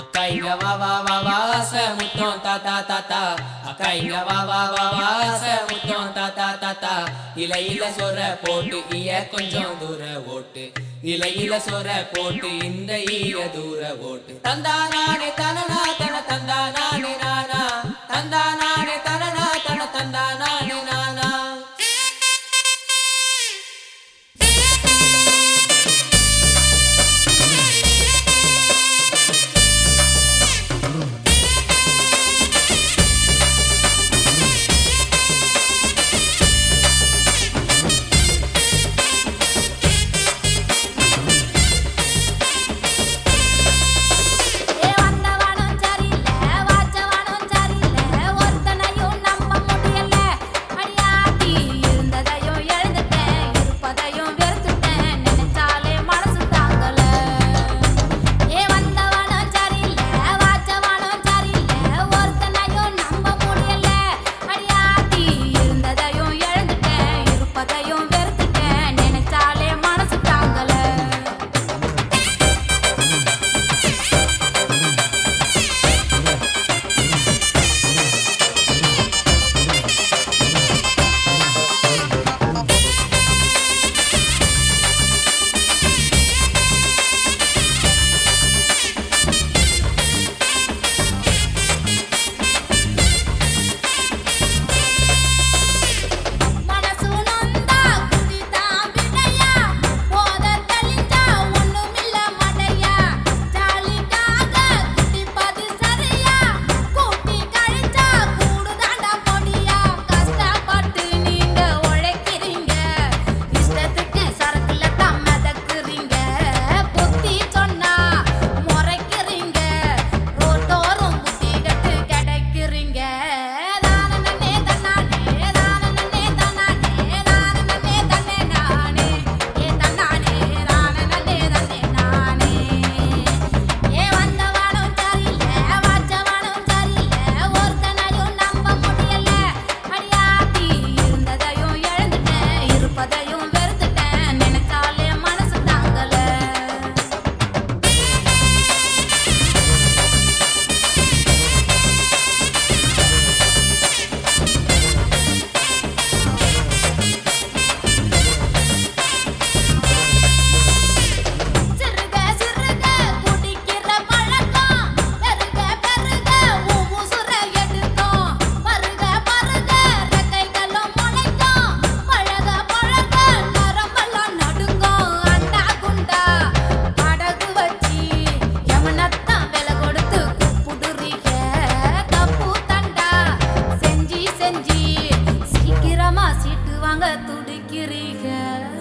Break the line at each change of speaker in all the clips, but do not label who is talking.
அக்காய்ங்க வா வா வா வாச முத்தோம் தாத்தா தாத்தா அக்காய்ங்க வா வா வா வாச முத்தோம் தாத்தா தாத்தா இலையில சொர போட்டு இய கொஞ்சம் தூர ஓட்டு. இலையில சொர போட்டு இந்த ஈய தூர ஓட்டு. தந்தா நானே தன தன தந்தா நானே
sangat tuh
dikirikan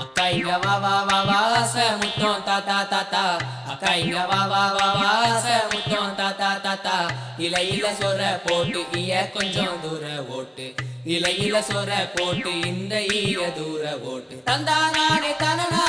அக்காய்ங்க வா வா வா வாச முத்தோம் தாத்தா தாத்தா அக்காய்ங்க வா வா வா வாச முத்தோம் தாத்தா தாத்தா இல இல சொர போட்டு இய கொஞ்சம் தூர ஓட்டு. இல இல சொர போட்டு இந்த ஈய தூர ஓட்டு. தந்தா நானே தனனா